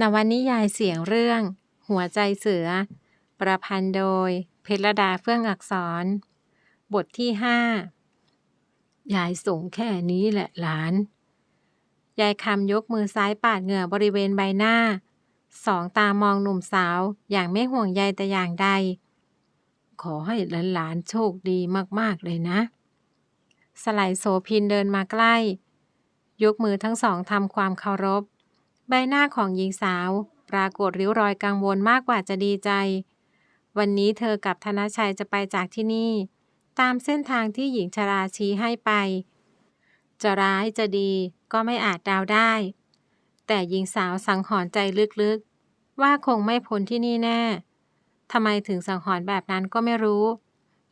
นวนิยายเสียงเรื่อง หัวใจเสือ ประพันธ์โดย เพชรดาเฟื่องอักษร บทที่ห้ายายส่งแค่นี้แหละหลาน ยายคำยกมือซ้ายปาดเหงื่อบริเวณใบหน้า สองตามองหนุ่มสาวอย่างไม่ห่วงใยแต่อย่างใด ขอให้หลานๆโชคดีมากๆเลยนะ สไลด์โสพินเดินมาใกล้ ยกมือทั้งสองทำความเคารพ ใบหน้าของหญิงสาว ปรากฏริ้วรอยกังวลมากกว่าจะดีใจ วันนี้เธอกับธนชัยจะไปจากที่นี่ ตามเส้นทางที่หญิงชราชี้ให้ไป จะร้ายจะดีก็ไม่อาจเดาวได้ แต่หญิงสาวสังหรณ์ใจลึกๆ ว่าคงไม่พ้นที่นี่แน่ทำไมถึงสังหรณ์แบบนั้นก็ไม่รู้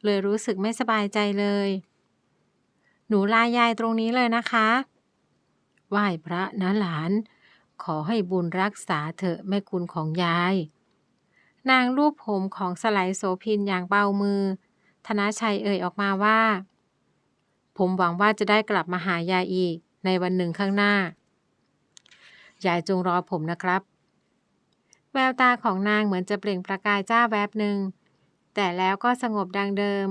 เลยรู้สึกไม่สบายใจเลย หนูลายายตรงนี้เลยนะคะ ไหว้พระนะหลาน ขอให้บุญรักษาเถอะแม่คุณของยาย นางรูปผมของสไลด์โสพินอย่างเบามือ ธนชัยเอ่ยออกมาว่า ผมหวังว่าจะได้กลับมาหายายอีก ในวันหนึ่งข้างหน้า ยายจงรอผมนะครับ แววตาของนางเหมือนจะเปล่งประกายจ้าแวบหนึ่ง แต่แล้วก็สงบดังเดิม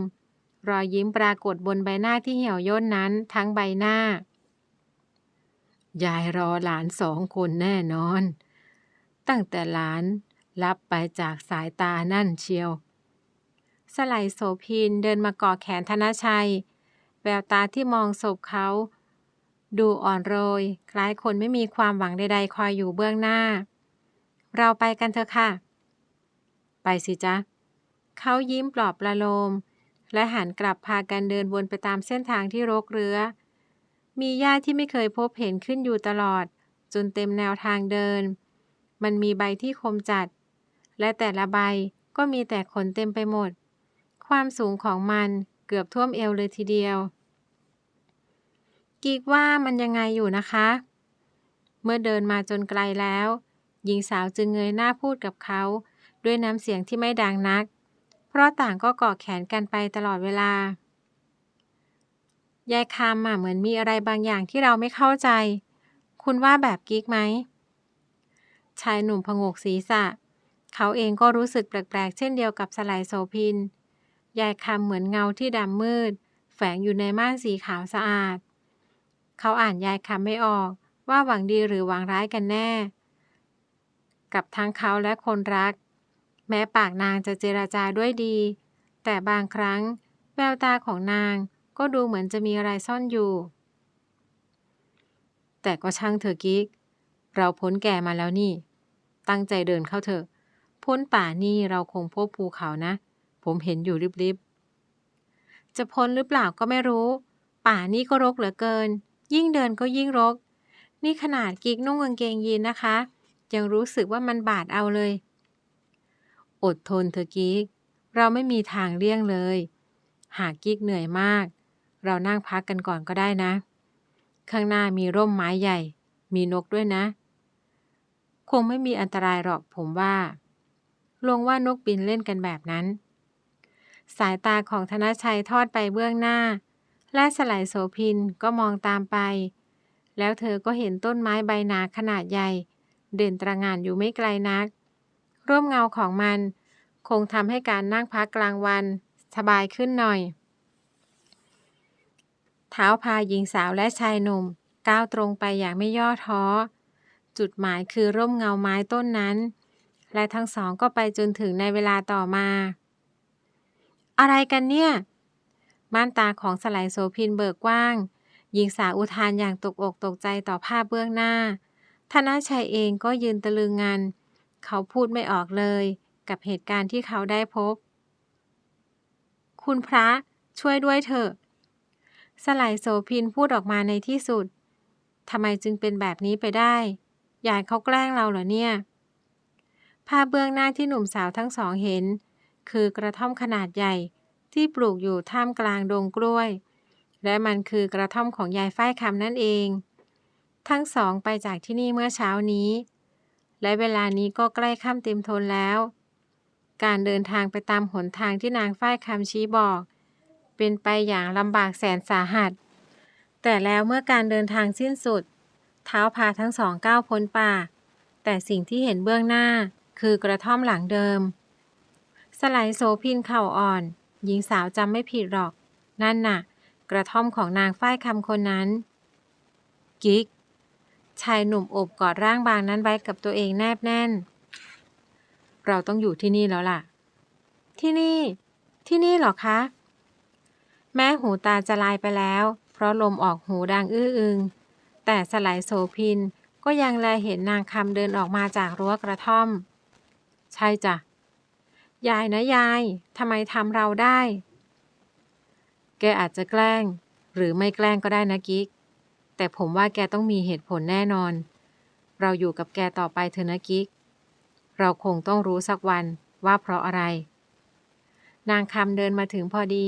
รอยยิ้มปรากฏบนใบหน้าที่เหี่ยวย่นนั้นทั้งใบหน้า ยายรอหลานสองคนแน่นอน ตั้งแต่หลานรับไปจากสายตานั่นเชียว สไลด์โสพินเดินมาก่อแขนธนชัย แววตาที่มองศพเขา ดูอ่อนโรย คล้ายคนไม่มีความหวังใดๆ คอยอยู่เบื้องหน้า เราไปกันเถอะค่ะ ไปสิจ๊ะ เขายิ้มปลอบประโลม และหันกลับพากันเดินวนไปตามเส้นทางที่รกเรื้อ มีหญ้าที่ไม่เคยพบเห็นขึ้นอยู่ตลอด จนเต็มแนวทางเดิน มันมีใบที่คมจัด และแต่ละใบก็มีแต่ขนเต็มไปหมด ความสูงของมันเกือบท่วมเอวเลยทีเดียว กีกว่ามันยังไงอยู่นะคะ เมื่อเดินมาจนไกลแล้ว หญิงสาวจึงเงยหน้าพูดกับเขา ด้วยน้ำเสียงที่ไม่ดังนัก เพราะต่างก็เกาะแขนกันไปตลอดเวลา ยายคำอะเหมือนมีอะไรบางอย่างที่เราไม่เข้าใจ คุณว่าแบบกิ๊กไหม ชายหนุ่มพงกศีรษะ เขาเองก็รู้สึกแปลกๆ เช่นเดียวกับสไลด์โสพิน ยายคำเหมือนเงาที่ดำมืด แฝงอยู่ในม่านสีขาวสะอาด เขาอ่านยายคำไม่ออกว่าหวังดีหรือหวังร้ายกันแน่ กับทั้งเขาและคนรัก แม้ปากนางจะเจราจาด้วยดี แต่บางครั้งแววตาของนาง ก็ดูเหมือนจะมีอะไรซ่อนอยู่ แต่ก็ช่างเถอะกิ๊ก เราพ้นแก่มาแล้วนี่ ตั้งใจเดินเข้าเถอะ พ้นป่านี่เราคงพบภูเขานะ ผมเห็นอยู่ริบๆ จะพ้นหรือเปล่าก็ไม่รู้ ป่านี่ก็รกเหลือเกิน ยิ่งเดินก็ยิ่งรก นี่ขนาดกิ๊กนุ่งกางเกงยีนนะคะ ยังรู้สึกว่ามันบาดเอาเลย อดทนเถอะกิ๊ก เราไม่มีทางเลี่ยงเลย หากกิ๊กเหนื่อยมาก เรานั่งพักกันก่อนก็ได้นะ ข้างหน้ามีร่มไม้ใหญ่ มีนกด้วยนะ คงไม่มีอันตรายหรอกผมว่าลงว่านกบินเล่นกันแบบนั้น สายตาของธนชัยทอดไปเบื้องหน้า และสไลด์โสพินก็มองตามไป แล้วเธอก็เห็นต้นไม้ใบหนาขนาดใหญ่ เด่นตระงานอยู่ไม่ไกลนัก ร่มเงาของมัน คงทำให้การนั่งพักกลางวัน สบายขึ้นหน่อย เท้าพาหญิงสาวและชายหนุ่ม ก้าวตรงไปอย่างไม่ย่อท้อ จุดหมายคือร่มเงาไม้ต้นนั้น และทั้งสองก็ไปจนถึงในเวลาต่อมา อะไรกันเนี่ย ม่านตาของสไลด์โสพินเบิกกว้าง หญิงสาวอุทานอย่างตกอกตกใจต่อภาพเบื้องหน้าธนาชัยเองก็ยืนตะลึงงัน เขาพูดไม่ออกเลย กับเหตุการณ์ที่เขาได้พบ คุณพระช่วยด้วยเถอะ สลด์โสพินพูดออกมาในที่สุดทำไมจึงเป็นแบบนี้ไปได้ยายเขาแกล้งเราเหรอเนี่ย ภาพเบื้องหน้าที่หนุ่มสาวทั้งสองเห็น คือกระท่อมขนาดใหญ่ที่ปลูกอยู่ท่ามกลางดงกล้วย และมันคือกระท่อมของยายฝ้ายคำนั่นเอง ทั้งสองไปจากที่นี่เมื่อเช้านี้ และเวลานี้ก็ใกล้ค่ำเต็มทนแล้ว การเดินทางไปตามหนทางที่นางฝ้ายคำชี้บอก เป็นไปอย่างลำบากแสนสาหัส แต่แล้วเมื่อการเดินทางสิ้นสุด เท้าพาทั้งสองก้าวพ้นป่า แต่สิ่งที่เห็นเบื้องหน้าคือกระท่อมหลังเดิม สไลด์โสพินเข่าอ่อน หญิงสาวจำไม่ผิดหรอก นั่นน่ะ กระท่อมของนางฝ้ายคำคนนั้น กิ๊กชายหนุ่มโอบกอดร่างบางนั้นไว้กับตัวเองแนบแน่น เราต้องอยู่ที่นี่แล้วล่ะ ที่นี่ ที่นี่หรอคะ แม่หูตาจะลายไปแล้ว เพราะลมออกหูดังอื้ออึง แต่สไลด์โสพินก็ยังแลเห็นนางคำเดินออกมาจากรั้วกระท่อม ใช่จ้ะ ยายนะยายทำไมทำเราได้ แกอาจจะแกล้ง หรือไม่แกล้งก็ได้นะกิ๊ก แต่ผมว่าแกต้องมีเหตุผลแน่นอน เราอยู่กับแกต่อไปเถอะนะกิ๊ก เราคงต้องรู้สักวันว่าเพราะอะไร นางคำเดินมาถึงพอดี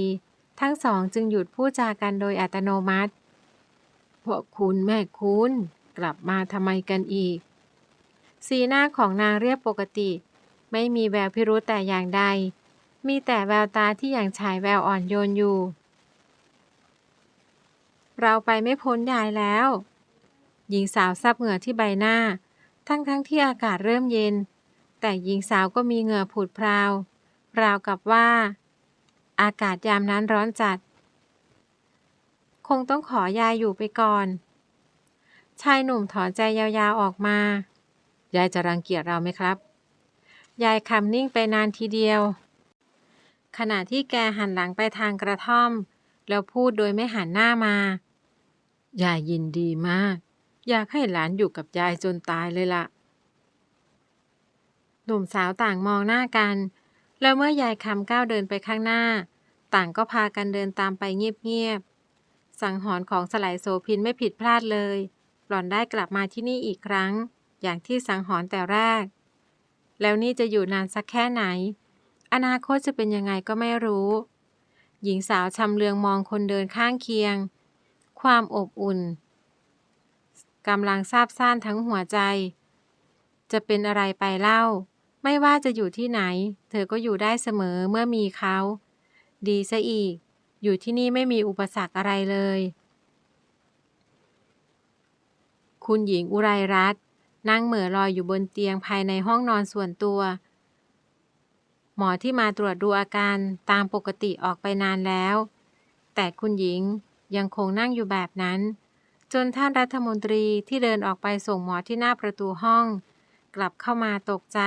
ทั้งสองจึงหยุดพูดจากันโดยอัตโนมัติ พวกคุณแม่คุณ กลับมาทำไมกันอีก สีหน้าของนางเรียบปกติ ไม่มีแววพิรุธแต่อย่างใด มีแต่แววตาที่อย่างฉายแววอ่อนโยนอยู่ เราไปไม่พ้นยายแล้ว หญิงสาวซับเหงื่อที่ใบหน้า ทั้งๆทที่อากาศเริ่มเย็น แต่หญิงสาวก็มีเหงื่อผุดพราว ราวกับว่า อากาศยามนั้นร้อนจัด คงต้องขอยายอยู่ไปก่อน ชายหนุ่มถอนใจยาวๆออกมา ยายจะรังเกียจเราไหมครับ ยายคำนิ่งไปนานทีเดียว ขณะที่แกหันหลังไปทางกระท่อม แล้วพูดโดยไม่หันหน้ามายายยินดีมาก อยากให้หลานอยู่กับยายจนตายเลยละ่ะ หนุ่มสาวต่างมองหน้ากัน แล้วเมื่อยายคำก้าวเดินไปข้างหน้า ต่างก็พากันเดินตามไปเงียบๆ สังหรณ์ของสลายโสพินไม่ผิดพลาดเลย หล่อนได้กลับมาที่นี่อีกครั้ง อย่างที่สังหรณ์แต่แรก แล้วนี่จะอยู่นานสักแค่ไหน อนาคตจะเป็นยังไงก็ไม่รู้ หญิงสาวชำเลืองมองคนเดินข้างเคียง ความอบอุ่นกำลังซาบซ่านทั้งหัวใจ จะเป็นอะไรไปเล่า ไม่ว่าจะอยู่ที่ไหน เธอก็อยู่ได้เสมอเมื่อมีเขา ดีซะอีก อยู่ที่นี่ไม่มีอุปสรรคอะไรเลย คุณหญิงอุไรรัตน์นั่งเหม่อลอยอยู่บนเตียงภายในห้องนอนส่วนตัว หมอที่มาตรวจดูอาการตามปกติออกไปนานแล้ว แต่คุณหญิงยังคงนั่งอยู่แบบนั้น จนท่านรัฐมนตรีที่เดินออกไปส่งหมอที่หน้าประตูห้อง กลับเข้ามาตกใจ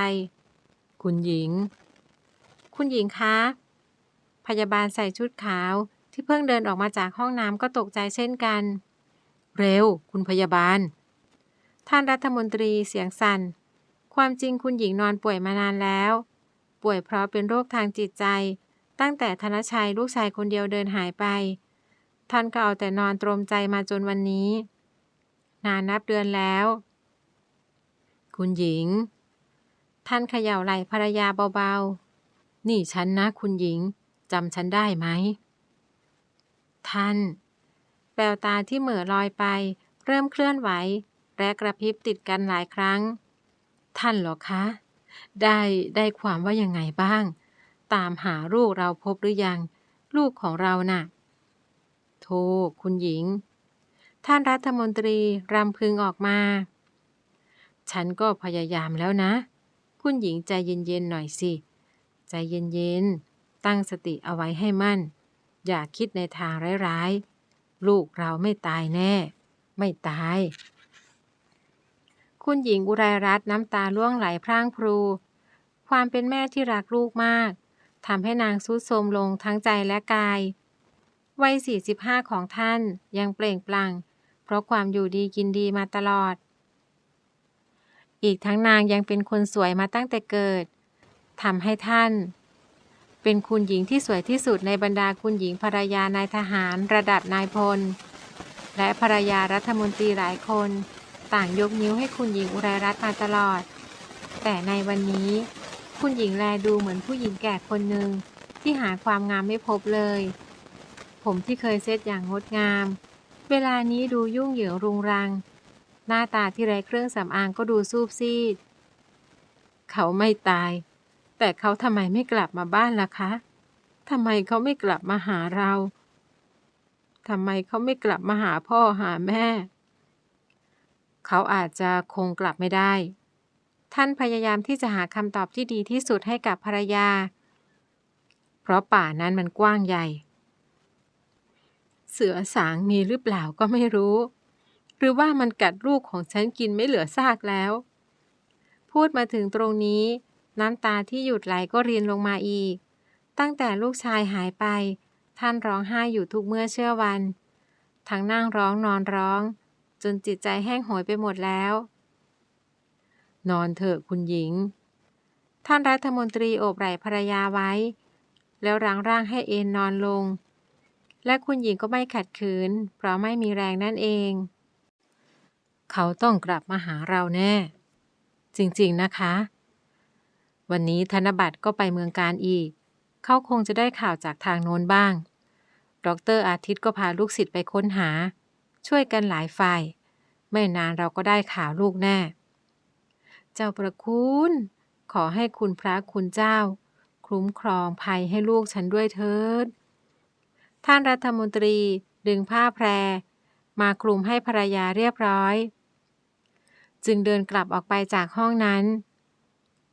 คุณหญิง คุณหญิงคะ พยาบาลใส่ชุดขาวที่เพิ่งเดินออกมาจากห้องน้ำก็ตกใจเช่นกัน เร็ว คุณพยาบาล ท่านรัฐมนตรีเสียงสัน่น ความจริงคุณหญิงนอนป่วยมานานแล้ว ป่วยเพราะเป็นโรคทางจิตใจ ตั้งแต่ธนชัยลูกชายคนเดียวเดินหายไป ท่านก็เอาแต่นอนตรมใจมาจนวันนี้ นานนับเดือนแล้ว คุณหญิง ท่านเขย่าไหล่ภรรยาเบาๆ นี่ฉันนะคุณหญิงจำฉันได้ไหม ท่าน แววตาที่เหม่อลอยไป เริ่มเคลื่อนไหว และกระพริบติดกันหลายครั้ง ท่านหรอคะ ได้ได้ความว่ายังไงบ้าง ตามหาลูกเราพบหรือยัง ลูกของเราน่ะ โทคุณหญิง ท่านรัฐมนตรีรำพึงออกมา ฉันก็พยายามแล้วนะ คุณหญิงใจเย็นๆหน่อยสิ ใจเย็นๆ ตั้งสติเอาไว้ให้มั่น อย่าคิดในทางร้ายๆ ลูกเราไม่ตายแน่ ไม่ตาย คุณหญิงอุไรรัตน์น้ำตาล่วงไหลพร่างพรู ความเป็นแม่ที่รักลูกมากทำให้นางซุดโทมลงทั้งใจและกาย วัย 45 ของท่านยังเปล่งปลั่ง เพราะความอยู่ดีกินดีมาตลอด อีกทั้งนางยังเป็นคนสวยมาตั้งแต่เกิดทำให้ท่าน เป็นคุณหญิงที่สวยที่สุดในบรรดาคุณหญิงภรรยานายทหารระดับนายพล และภรรยารัฐมนตรีหลายคน ต่างยกนิ้วให้คุณหญิงอุไรรัตน์มาตลอด แต่ในวันนี้ คุณหญิงแลดูเหมือนผู้หญิงแก่คนหนึ่งที่หาความงามไม่พบเลย ผมที่เคยเซตอย่างงดงาม เวลานี้ดูยุ่งเหยิงรุงรัง หน้าตาที่ไร้เครื่องสำอางก็ดูซูบซีด เขาไม่ตาย แต่เขาทำไมไม่กลับมาบ้านล่ะคะทำไมเขาไม่กลับมาหาเราทำไมเขาไม่กลับมาหาพ่อหาแม่ เขาอาจจะคงกลับไม่ได้ ท่านพยายามที่จะหาคำตอบที่ดีที่สุดให้กับภรรยา เพราะป่านั้นมันกว้างใหญ่ เสือสางมีหรือเปล่าก็ไม่รู้ หรือว่ามันกัดลูกของฉันกินไม่เหลือซากแล้ว พูดมาถึงตรงนี้ น้ำตาที่หยุดไหลก็รินลงมาอีก ตั้งแต่ลูกชายหายไป ท่านร้องไห้อยู่ทุกเมื่อเชื่อวัน ทั้งนั่งร้องนอนร้อง จนจิตใจแห้งโหยไปหมดแล้ว นอนเถอะคุณหญิง ท่านรัฐมนตรีโอบไหล่ภรรยาไว้ แล้วรังร่างให้เอนนอนลง และคุณหญิงก็ไม่ขัดขืน เพราะไม่มีแรงนั่นเอง เขาต้องกลับมาหาเราแน่ จริงๆนะคะ วันนี้ธนบัตรก็ไปเมืองการอีก เขาคงจะได้ข่าวจากทางโน้นบ้าง ดรอาทิตย์ก็พาลูกศิษย์ไปค้นหา ช่วยกันหลายฝ่าย ไม่นานเราก็ได้ข่าวลูกแน่ เจ้าประคุณ ขอให้คุณพระคุณเจ้า คุ้มครองภัยให้ลูกฉันด้วยเถิด ท่านรัฐมนตรีดึงผ้าแพร มาคลุมให้ภรรยาเรียบร้อย จึงเดินกลับออกไปจากห้องนั้น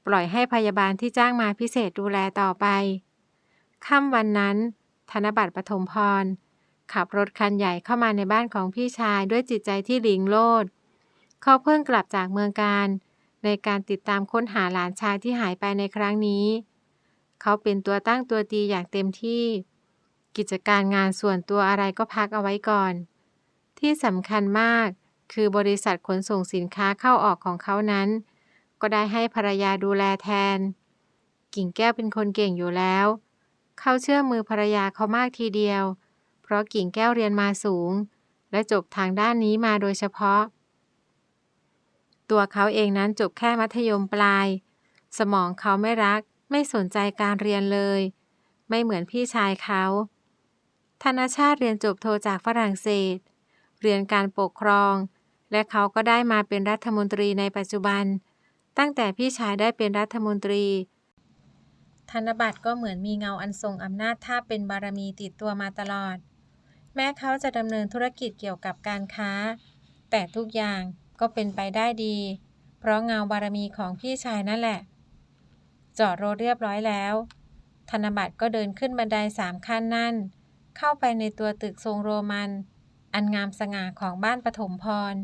ปล่อยให้พยาบาลที่จ้างมาพิเศษดูแลต่อไป ค่ำวันนั้น ธนบัตรปฐมพร ขับรถคันใหญ่เข้ามาในบ้านของพี่ชายด้วยจิตใจที่หลิงโลด เขาเพิ่งกลับจากเมืองการ ในการติดตามค้นหาหลานชายที่หายไปในครั้งนี้ เขาเป็นตัวตั้งตัวตีอย่างเต็มที่ กิจการงานส่วนตัวอะไรก็พักเอาไว้ก่อน ที่สำคัญมาก คือบริษัทขนส่งสินค้าเข้าออกของเขานั้น ก็ได้ให้ภรรยาดูแลแทน กิ่งแก้วเป็นคนเก่งอยู่แล้ว เขาเชื่อมือภรรยาเขามากทีเดียว เพราะกิ่งแก้วเรียนมาสูง และจบทางด้านนี้มาโดยเฉพาะ ตัวเขาเองนั้นจบแค่มัธยมปลาย สมองเขาไม่รักไม่สนใจการเรียนเลย ไม่เหมือนพี่ชายเขา ธนชาติเรียนจบโทจากฝรั่งเศส เรียนการปกครอง และเขาก็ได้มาเป็นรัฐมนตรีในปัจจุบัน ตั้งแต่พี่ชายได้เป็นรัฐมนตรี ธนบัตรก็เหมือนมีเงาอันทรงอำนาจท่าเป็นบารมีติดตัวมาตลอด แม้เขาจะดำเนินธุรกิจเกี่ยวกับการค้า แต่ทุกอย่างก็เป็นไปได้ดี เพราะเงาบารมีของพี่ชายนั่นแหละ จอดรถเรียบร้อยแล้ว ธนบัตรก็เดินขึ้นบันไดสามขั้นนั่น เข้าไปในตัวตึกทรงโรมัน อันงามสง่าของบ้านปฐมพร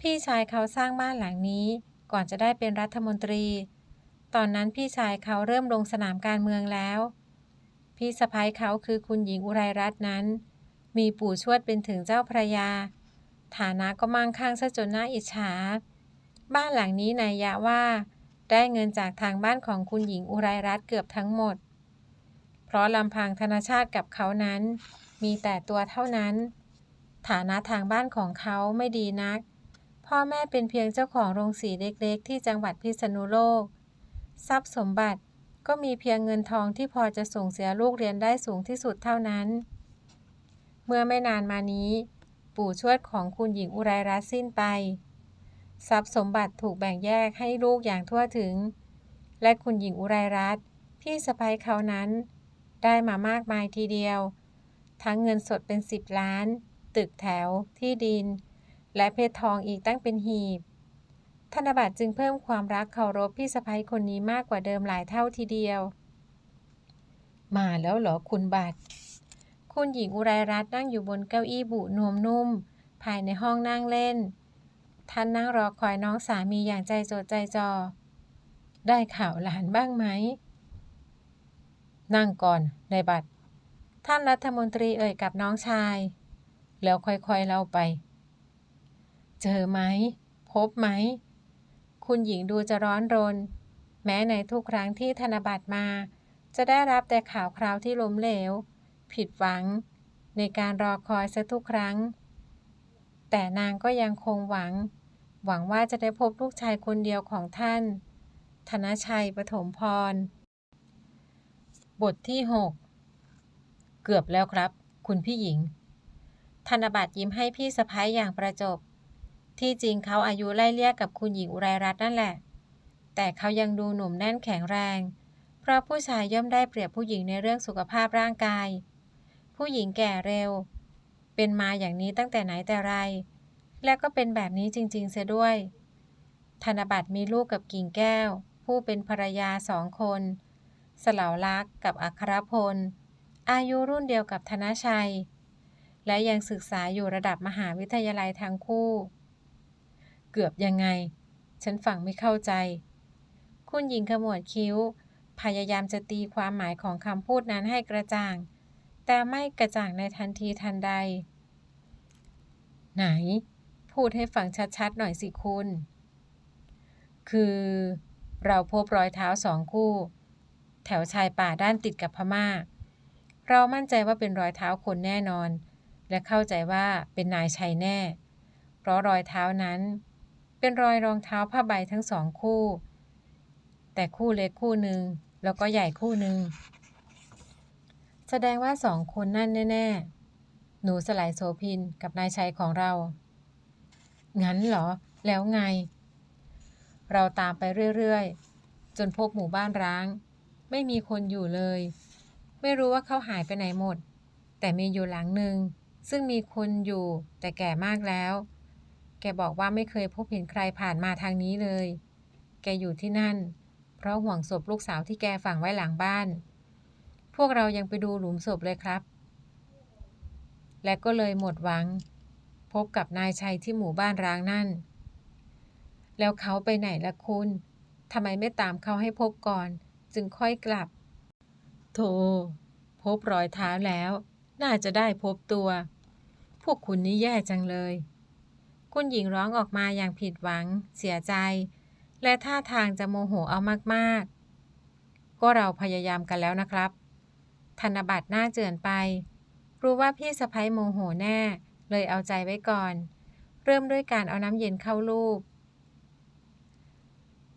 พี่ชายเขาสร้างบ้านหลังนี้ก่อนจะได้เป็นรัฐมนตรี ตอนนั้นพี่ชายเขาเริ่มลงสนามการเมืองแล้ว พี่สะพ้ายเขาคือคุณหญิงอุไรรัตน์นั้น มีปู่ชวดเป็นถึงเจ้าพระยา ฐานะก็มั่งคั่งซะจนน่าอิจฉา บ้านหลังนี้นายยะว่า ได้เงินจากทางบ้านของคุณหญิงอุไรรัตน์เกือบทั้งหมด เพราะลำพังธนชาติกับเขานั้น มีแต่ตัวเท่านั้น ฐานะทางบ้านของเขาไม่ดีนัก พ่อแม่เป็นเพียงเจ้าของโรงสีเล็กๆ ที่จังหวัดพิษณุโลก ทรัพย์สมบัติก็มีเพียงเงินทองที่พอจะส่งเสียลูกเรียนได้สูงที่สุดเท่านั้น เมื่อไม่นานมานี้ ปู่ชวดของคุณหญิงอุไรรัตน์สิ้นไป ทรัพย์สมบัติถูกแบ่งแยกให้ลูกอย่างทั่วถึง และคุณหญิงอุไรรัตน์พี่สะใภ้เขานั้น ได้มามากมายทีเดียว ทั้งเงินสดเป็นสิบล้าน ตึกแถว ที่ดิน และเพชรทองอีกตั้งเป็นหีบ ธนบัตรจึงเพิ่มความรักเคารพพี่สะใภ้คนนี้มากกว่าเดิมหลายเท่าทีเดียว มาแล้วเหรอคุณบัตร คุณหญิงอุไรรัตน์นั่งอยู่บนเก้าอี้บุนวมนุ่ม ภายในห้องนั่งเล่น ท่านนั่งรอคอยน้องสามีอย่างใจจดใจจ่อได้ข่าวหลานบ้างไหม นั่งก่อนในบัตร ท่านรัฐมนตรีเอ่ยกับน้องชาย แล้วค่อยๆเล่าไป เจอไหม พบไหม คุณหญิงดูจะร้อนรน แม้ในทุกครั้งที่ธนบัตรมา จะได้รับแต่ข่าวคราวที่ล้มเหลว ผิดหวัง ในการรอคอยซะทุกครั้ง แต่นางก็ยังคงหวัง หวังว่าจะได้พบลูกชายคนเดียวของท่าน ธนชัยปฐมพร บทที่ 6 เกือบแล้วครับ คุณพี่หญิงธนบัตรยิ้มให้พี่สะพ้ายอย่างประจบ ที่จริงเขาอายุไล่เลี่ยกับคุณหญิงอุไรรัตน์นั่นแหละ แต่เขายังดูหนุ่มแน่นแข็งแรง เพราะผู้ชายย่อมได้เปรียบผู้หญิงในเรื่องสุขภาพร่างกาย ผู้หญิงแก่เร็ว เป็นมาอย่างนี้ตั้งแต่ไหนแต่ไร และก็เป็นแบบนี้จริง ๆ เสียด้วย ธนบัตรมีลูกกับกิ่งแก้ว ผู้เป็นภรรยาสองคน สลาวลักษ์กับอัครพล อายุรุ่นเดียวกับธนชัย และยังศึกษาอยู่ระดับมหาวิทยาลัยทั้งคู่ เกือบยังไง ฉันฟังไม่เข้าใจ คุณหญิงขมวดคิ้ว พยายามจะตีความหมายของคำพูดนั้นให้กระจ่าง แต่ไม่กระจ่างในทันทีทันใด ไหน พูดให้ฟังชัดๆหน่อยสิคุณ คือ เราพบรอยเท้าสองคู่ แถวชายป่าด้านติดกับพม่า เรามั่นใจว่าเป็นรอยเท้าคนแน่นอน และเข้าใจว่าเป็นนายชัยแน่ เพราะรอยเท้านั้น เป็นรอยรองเท้าผ้าใบทั้งสองคู่ แต่คู่เล็กคู่หนึ่งแล้วก็ใหญ่คู่หนึ่งแสดงว่าสองคนนั่นแน่ ๆ หนูสลายโสพินกับนายชัยของเรา งั้นเหรอ แล้วไง เราตามไปเรื่อย ๆ จนพบหมู่บ้านร้าง ไม่มีคนอยู่เลย ไม่รู้ว่าเขาหายไปไหนหมด แต่มีอยู่หลังหนึ่งซึ่งมีคนอยู่แต่แก่มากแล้ว แกบอกว่าไม่เคยพบเห็นใครผ่านมาทางนี้เลย แกอยู่ที่นั่น เพราะห่วงศพลูกสาวที่แกฝังไว้หลังบ้าน พวกเรายังไปดูหลุมศพเลยครับ และก็เลยหมดหวัง พบกับนายชัยที่หมู่บ้านร้างนั่น แล้วเขาไปไหนละคุณทำไมไม่ตามเขาให้พบก่อน จึงค่อยกลับ โธพบรอยเท้าแล้ว น่าจะได้พบตัว พวกคุณนี่แย่จังเลย คุณหญิงร้องออกมาอย่างผิดหวัง เสียใจ และท่าทางจะโมโหเอามากๆ ก็เราพยายามกันแล้วนะครับ ธนบัตรหน้าเจือนไป รู้ว่าพี่สะพ้ยโมโหแน่ เลยเอาใจไว้ก่อน เริ่มด้วยการเอาน้ำเย็นเข้าลูบ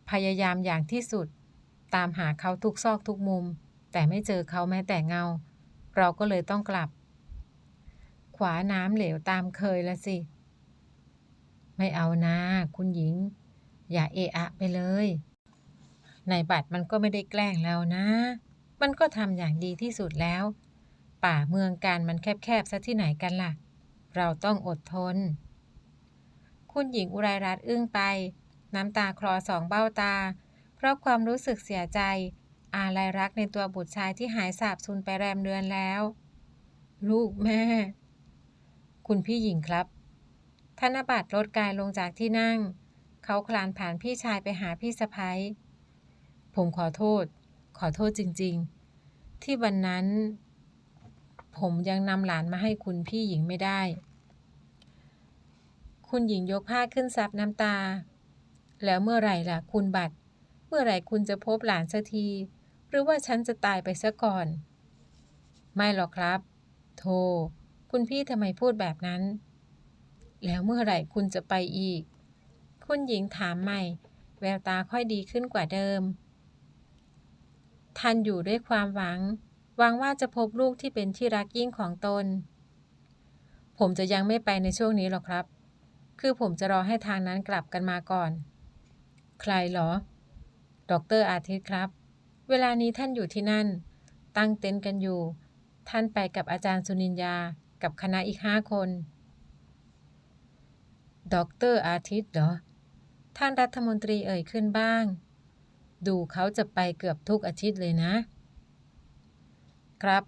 พยายามอย่างที่สุด ตามหาเขาทุกซอกทุกมุม แต่ไม่เจอเขาแม้แต่เงา เราก็เลยต้องกลับ ขวาน้ำเหลวตามเคยละสิ ไม่เอานะ คุณหญิง อย่าเอะอะไปเลย ในบัตรมันก็ไม่ได้แกล้งเรานะ มันก็ทำอย่างดีที่สุดแล้ว ป่าเมืองการมันแคบๆซะที่ไหนกันล่ะ เราต้องอดทน คุณหญิงอุไรรัตน์อึ้งไป น้ำตาคลอสองเบ้าตา เพราะความรู้สึกเสียใจ อาลัยรักในตัวบุตรชายที่หายสาบสูญไปแรมเดือนแล้ว ลูกแม่ คุณพี่หญิงครับ ธนบัตรลดกายลงจากที่นั่ง เขาคลานผ่านพี่ชายไปหาพี่สะพ้ยผมขอโทษ ขอโทษจริง ๆ ที่วันนั้น ผมยังนำหลานมาให้คุณพี่หญิงไม่ได้ คุณหญิงยกผ้าขึ้นซับน้ำตา แล้วเมื่อไหร่ล่ะ คุณบัตร เมื่อไหร่คุณจะพบหลานสักที หรือว่าฉันจะตายไปซะก่อน ไม่หรอกครับโธคุณพี่ทำไมพูดแบบนั้น แล้วเมื่อไหร่คุณจะไปอีก คุณหญิงถามใหม่ แววตาค่อยดีขึ้นกว่าเดิมท่านอยู่ด้วยความหวัง หวังว่าจะพบลูกที่เป็นที่รักยิ่งของตน ผมจะยังไม่ไปในช่วงนี้หรอกครับ คือผมจะรอให้ทางนั้นกลับกันมาก่อน ใครเหรอ ดรอาทิตย์ครับ เวลานี้ท่านอยู่ที่นั่น ตั้งเต็นท์กันอยู่ ท่านไปกับอาจารย์สุนินยา กับคณะอีกห้าคน ด็อกเตอร์อาทิตย์เหรอ ท่านรัฐมนตรีเอ่ยขึ้นบ้าง ดูเขาจะไปเกือบทุกอาทิตย์เลยนะ ครับ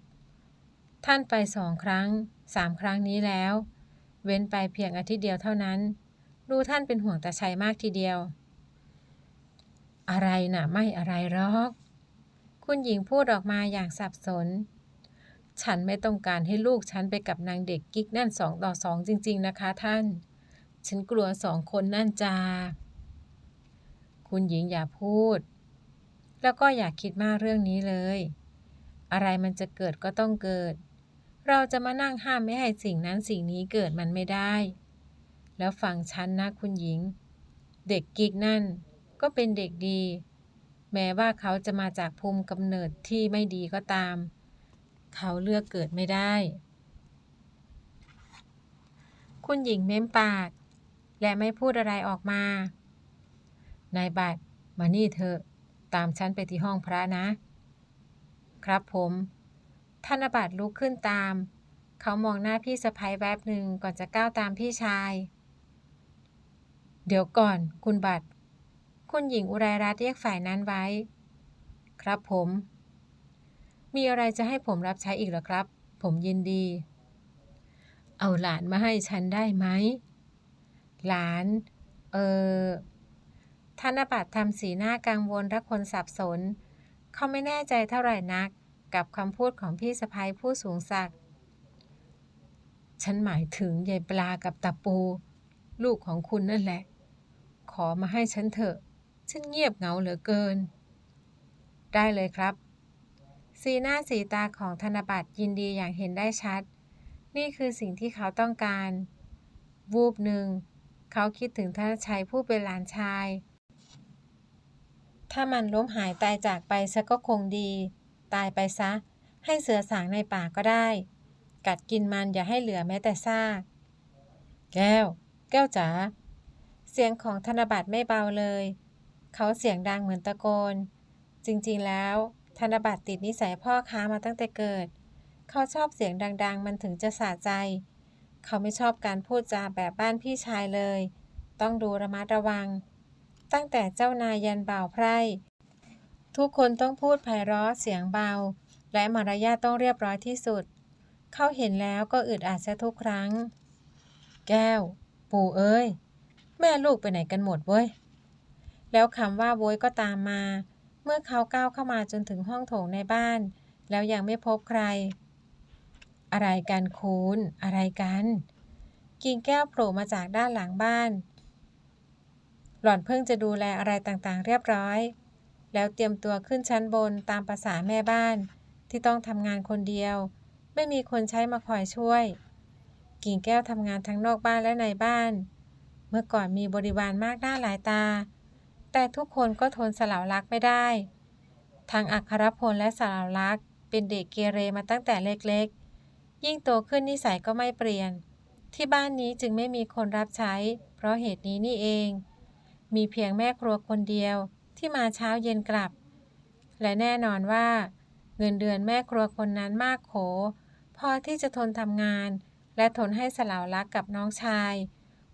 ท่านไปสองครั้งสามครั้งนี้แล้ว เว้นไปเพียงอาทิตย์เดียวเท่านั้น ดูท่านเป็นห่วงตาชัยมากทีเดียว อะไรน่ะไม่อะไรหรอก คุณหญิงพูดออกมาอย่างสับสน ฉันไม่ต้องการให้ลูกฉันไปกับนางเด็กกิ๊กนั่นสองต่อสองจริง ๆ นะคะท่าน ฉันกลัวสองคนนั่นจ้า คุณหญิงอย่าพูด แล้วก็อย่าคิดมากเรื่องนี้เลย อะไรมันจะเกิดก็ต้องเกิด เราจะมานั่งห้ามไม่ให้สิ่งนั้นสิ่งนี้เกิดมันไม่ได้ แล้วฟังฉันนะคุณหญิง เด็กกิ๊กนั่นก็เป็นเด็กดี แม้ว่าเขาจะมาจากภูมิกำเนิดที่ไม่ดีก็ตาม เขาเลือกเกิดไม่ได้ คุณหญิงเม้มปาก และไม่พูดอะไรออกมา นายบัตรมานี่เถอะ ตามฉันไปที่ห้องพระนะ ครับผมธนบัตรลุกขึ้นตาม เขามองหน้าพี่สะพ้ยแวบหนึ่งก่อนจะก้าวตามพี่ชาย เดี๋ยวก่อน คุณบัตร คุณหญิงอุไรรัตน์เรียกฝ่ายนั้นไว้ ครับผม มีอะไรจะให้ผมรับใช้อีกหรอครับ ผมยินดี เอาหลานมาให้ฉันได้ไหม หลาน เออธนบัตรทำสีหน้ากังวลและคนสับสน เขาไม่แน่ใจเท่าไหร่นักกับคำพูดของพี่สะพ้ยผู้สูงศักดิ์ฉันหมายถึงยายปลากับตาปู ลูกของคุณนั่นแหละ ขอมาให้ฉันเถอะ ฉันเงียบเหงาเหลือเกิน ได้เลยครับ สีหน้าสีตาของธนบัตรยินดีอย่างเห็นได้ชัด นี่คือสิ่งที่เขาต้องการ วูบหนึ่ง เขาคิดถึงธนชัยผู้เป็นหลานชาย ถ้ามันล้มหายตายจากไปซะก็คงดี ตายไปซะ ให้เสือสางในป่าก็ได้ กัดกินมันอย่าให้เหลือแม้แต่ซาก แก้ว แก้วจ๋า เสียงของธนบัตรไม่เบาเลย เขาเสียงดังเหมือนตะโกน จริงๆแล้ว ธนบัตรติดนิสัยพ่อค้ามาตั้งแต่เกิด เขาชอบเสียงดัง ๆ มันถึงจะสะใจ เขาไม่ชอบการพูดจาแบบบ้านพี่ชายเลย ต้องดูระมัดระวัง ตั้งแต่เจ้านายยันบ่าวไพร่ ทุกคนต้องพูดไพเราะเสียงเบา และมารยาทต้องเรียบร้อยที่สุด เขาเห็นแล้วก็อึดอัดซะทุกครั้ง แก้ว ปู่เอ้ย แม่ลูกไปไหนกันหมดเว้ย แล้วคำว่าโว้ยก็ตามมา เมื่อเขาก้าวเข้ามาจนถึงห้องโถงในบ้าน แล้วยังไม่พบใคร อะไรกันคุณอะไรกัน กิ่งแก้วโผล่มาจากด้านหลังบ้าน หล่อนเพิ่งจะดูแลอะไรต่างๆ เรียบร้อย แล้วเตรียมตัวขึ้นชั้นบนตามภาษาแม่บ้าน ที่ต้องทำงานคนเดียว ไม่มีคนใช้มาคอยช่วย กิ่งแก้วทำงานทั้งนอกบ้านและในบ้าน เมื่อก่อนมีบริวารมากหน้าหลายตา แต่ทุกคนก็ทนสลาวลักไม่ได้ทั้งอัครพลและสลาวลักษ์เป็นเด็กเกเรมาตั้งแต่เล็ก ยิ่งโตขึ้นนิสัยก็ไม่เปลี่ยน ที่บ้านนี้จึงไม่มีคนรับใช้ เพราะเหตุนี้นี่เอง มีเพียงแม่ครัวคนเดียวที่มาเช้าเย็นกลับ และแน่นอนว่า เงินเดือนแม่ครัวคนนั้นมากโข พอที่จะทนทำงาน และทนให้สลาวลักษ์กับน้องชาย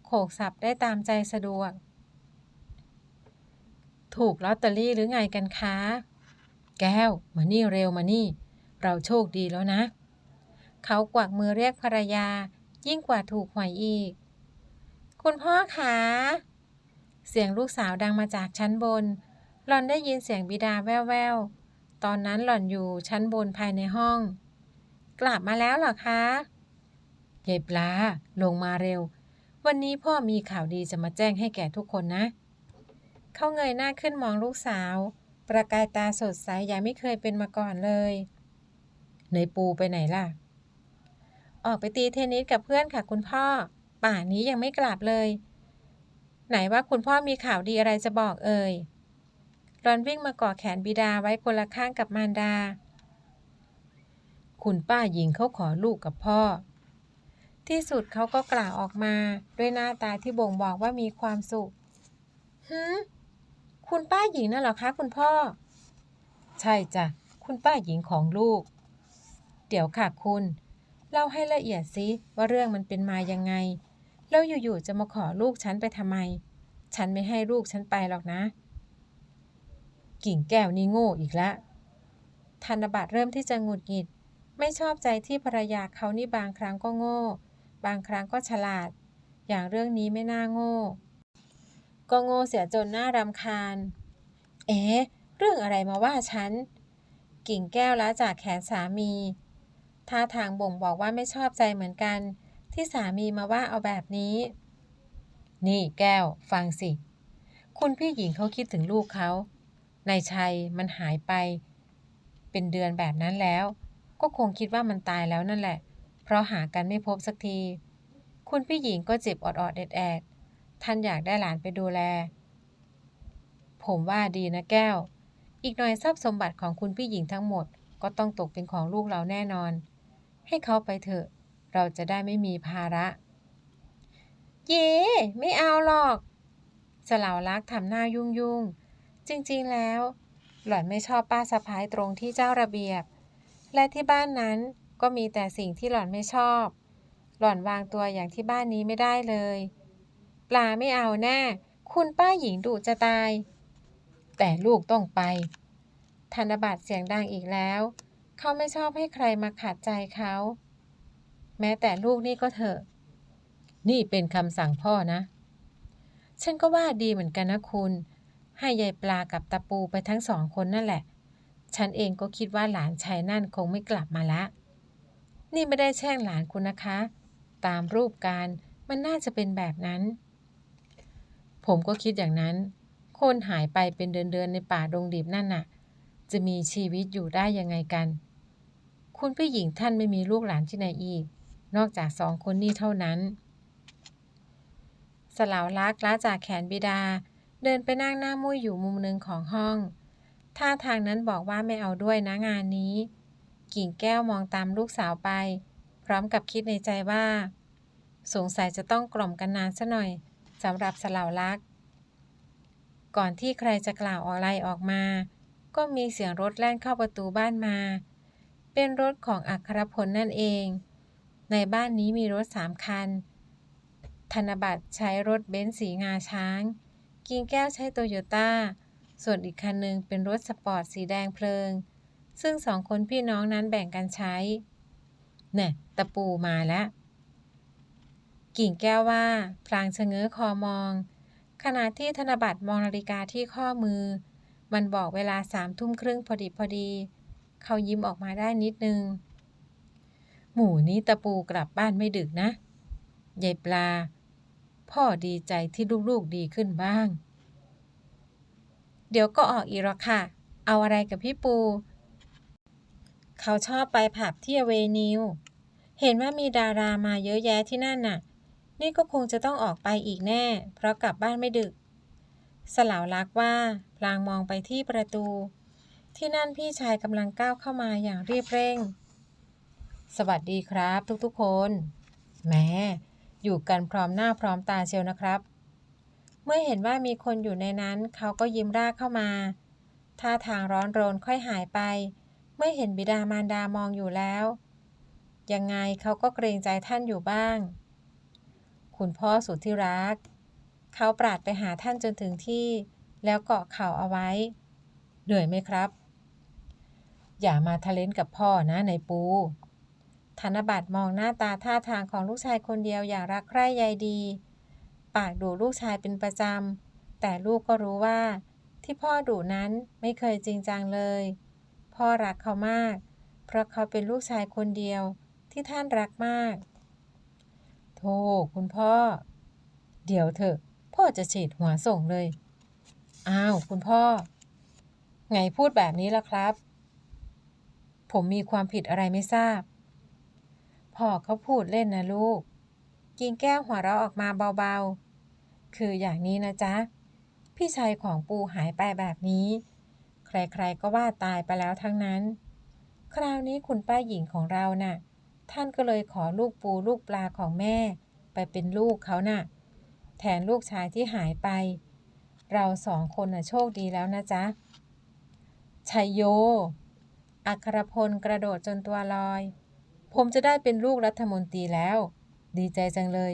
โขกสับได้ตามใจสะดวก ถูกลอตเตอรี่หรือไงกันคะ แก้ว มานี่เร็วมานี่ เราโชคดีแล้วนะ เขากวักมือเรียกภรรยา ยิ่งกว่าถูกหวยอีก คุณพ่อคะ เสียงลูกสาวดังมาจากชั้นบน หล่อนได้ยินเสียงบิดาแว่วๆ ตอนนั้นหล่อนอยู่ชั้นบนภายในห้อง กลับมาแล้วเหรอคะยายปลาลงมาเร็ว วันนี้พ่อมีข่าวดีจะมาแจ้งให้แก่ทุกคนนะ เขาเงยหน้าขึ้นมองลูกสาว ประกายตาสดใสอย่างไม่เคยเป็นมาก่อนเลยเนยปูไปไหนล่ะ ออกไปตีเทนนิสกับเพื่อนค่ะคุณพ่อ ป่านนี้ยังไม่กลับเลย ไหนว่าคุณพ่อมีข่าวดีอะไรจะบอกเอ่ยรอนวิ่งมาเกาะแขนบิดาไว้คนละข้างกับมารดา คุณป้าหญิงเขาขอลูกกับพ่อ ที่สุดเขาก็กล่าวออกมาด้วยหน้าตาที่บ่งบอกว่ามีความสุขฮึคุณป้าหญิงน่ะเหรอคะคุณพ่อ ใช่จ้ะ คุณป้าหญิงของลูก เดี๋ยวค่ะคุณ เล่าให้ละเอียดสิว่าเรื่องมันเป็นมายังไง แล้วอยู่ๆจะมาขอลูกฉันไปทำไม ฉันไม่ให้ลูกฉันไปหรอกนะ กิ่งแก้วนี่โง่อีกล้วธนบัตรเริ่มที่จะหงุดหงิด ไม่ชอบใจที่ภรรยาเขานี่บางครั้งก็โง่ บางครั้งก็ฉลาด อย่างเรื่องนี้ไม่น่าโง่ ก็โง่เสียจนน่ารำคาญ เอ๊ะเรื่องอะไรมาว่าฉัน กิ่งแก้วละจากแขนสามี ท่าทางบ่งบอกว่าไม่ชอบใจเหมือนกัน ที่สามีมาว่าเอาแบบนี้ นี่แก้ว ฟังสิ คุณพี่หญิงเขาคิดถึงลูกเขา นายชัยมันหายไป เป็นเดือนแบบนั้นแล้ว ก็คงคิดว่ามันตายแล้วนั่นแหละ เพราะหากันไม่พบสักที คุณพี่หญิงก็เจ็บออดๆแอดๆท่านอยากได้หลานไปดูแล ผมว่าดีนะแก้ว อีกหน่อยทรัพย์สมบัติของคุณพี่หญิงทั้งหมดก็ต้องตกเป็นของลูกเราแน่นอน ให้เขาไปเถอะ เราจะได้ไม่มีภาระ เย่ไม่เอาหรอก สลาวลักษ์ทำหน้ายุ่งยุ่งจริงๆแล้ว หล่อนไม่ชอบป้าสะพ้ายตรงที่เจ้าระเบียบ และที่บ้านนั้นก็มีแต่สิ่งที่หล่อนไม่ชอบ หล่อนวางตัวอย่างที่บ้านนี้ไม่ได้เลย ปลาไม่เอาแน่ คุณป้าหญิงดุจะตาย แต่ลูกต้องไป ธนบัตรเสียงดังอีกแล้ว เขาไม่ชอบให้ใครมาขัดใจเขา แม้แต่ลูกนี่ก็เถอะ นี่เป็นคำสั่งพ่อนะ ฉันก็ว่าดีเหมือนกันนะคุณ ให้ยายปลากับตะปูไปทั้งสองคนนั่นแหละ ฉันเองก็คิดว่าหลานชายนั่นคงไม่กลับมาละ นี่ไม่ได้แช่งหลานคุณนะคะ ตามรูปการมันน่าจะเป็นแบบนั้น ผมก็คิดอย่างนั้น คนหายไปเป็นเดือนๆในป่าดงดิบนั่นน่ะ จะมีชีวิตอยู่ได้ยังไงกัน คุณผู้หญิงท่านไม่มีลูกหลานที่ไหนอีก นอกจากสองคนนี้เท่านั้น สลาวลักล้าจากแขนบิดา เดินไปนั่งหน้ามุ้ยอยู่มุมหนึ่งของห้อง ท่าทางนั้นบอกว่าไม่เอาด้วยนะงานนี้ กิ่งแก้วมองตามลูกสาวไป พร้อมกับคิดในใจว่า สงสัยจะต้องกล่อมกันนานซะหน่อยสำหรับสลาวลักษ์ก่อนที่ใครจะกล่าวอะไรออกมา ก็มีเสียงรถแล่นเข้าประตูบ้านมา เป็นรถของอัครพลนั่นเอง ในบ้านนี้มีรถสามคัน ธนบัตรใช้รถเบนซ์สีงาช้าง กิ่งแก้วใช้โตโยต้า ส่วนอีกคันหนึ่งเป็นรถสปอร์ตสีแดงเพลิง ซึ่งสองคนพี่น้องนั้นแบ่งกันใช้ เนี่ยตะปูมาแล้วกิ่งแก้วว่า พลางชะเง้อคอมอง ขณะที่ธนบัตรมองนาฬิกาที่ข้อมือ มันบอกเวลาสามทุ่มครึ่งพอดีพอดี เขายิ้มออกมาได้นิดนึง หมูนี้ตะปูกลับบ้านไม่ดึกนะยายปลา พ่อดีใจที่ลูกๆดีขึ้นบ้าง เดี๋ยวก็ออกอีกหรอกค่ะ เอาอะไรกับพี่ปู เขาชอบไปผับที่อเวนิว เห็นว่ามีดารามาเยอะแยะที่นั่นน่ะ นี่ก็คงจะต้องออกไปอีกแน่ เพราะกลับบ้านไม่ดึก สลาวลักว่า พลางมองไปที่ประตู ที่นั่นพี่ชายกำลังก้าวเข้ามาอย่างรีบเร่ง สวัสดีครับทุกๆคนแม้อยู่กันพร้อมหน้าพร้อมตาเชียวนะครับ เมื่อเห็นว่ามีคนอยู่ในนั้นเขาก็ยิ้มร่าเข้ามา ท่าทางร้อนรนค่อยหายไป เมื่อเห็นบิดามารดามองอยู่แล้ว ยังไงเขาก็เกรงใจท่านอยู่บ้าง คุณพ่อสุดที่รัก เขาปราดไปหาท่านจนถึงที่ แล้วเกาะเข่าเอาไว้ เหนื่อยไหมครับ อย่ามาทะเลนกับพ่อนะในปู ธนบัตรมองหน้าตาท่าทางของลูกชายคนเดียวอย่างรักใคร่ใยดี ปากดูลูกชายเป็นประจำ แต่ลูกก็รู้ว่า ที่พ่อดุนั้นไม่เคยจริงจังเลย พ่อรักเขามาก เพราะเขาเป็นลูกชายคนเดียวที่ท่านรักมาก โธ่คุณพ่อ เดี๋ยวเถอะ พ่อจะฉีดหัวส่งเลย อ้าว คุณพ่อ ไงพูดแบบนี้ล่ะครับ ผมมีความผิดอะไรไม่ทราบ พ่อเขาพูดเล่นนะลูก กินแก้วหัวเราะออกมาเบาๆ คืออย่างนี้นะจ๊ะ พี่ชายของปูหายไปแบบนี้ ใครๆก็ว่าตายไปแล้วทั้งนั้น คราวนี้คุณป้าหญิงของเราน่ะ ท่านก็เลยขอลูกปูลูกปลาของแม่ ไปเป็นลูกเขาน่ะ แทนลูกชายที่หายไป เราสองคนน่ะโชคดีแล้วนะจ๊ะชัยโย อัครพลกระโดดจนตัวลอย ผมจะได้เป็นลูกรัฐมนตรีแล้ว ดีใจจังเลย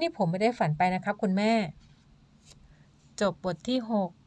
นี่ผมไม่ได้ฝันไปนะครับคุณแม่ จบบทที่ 6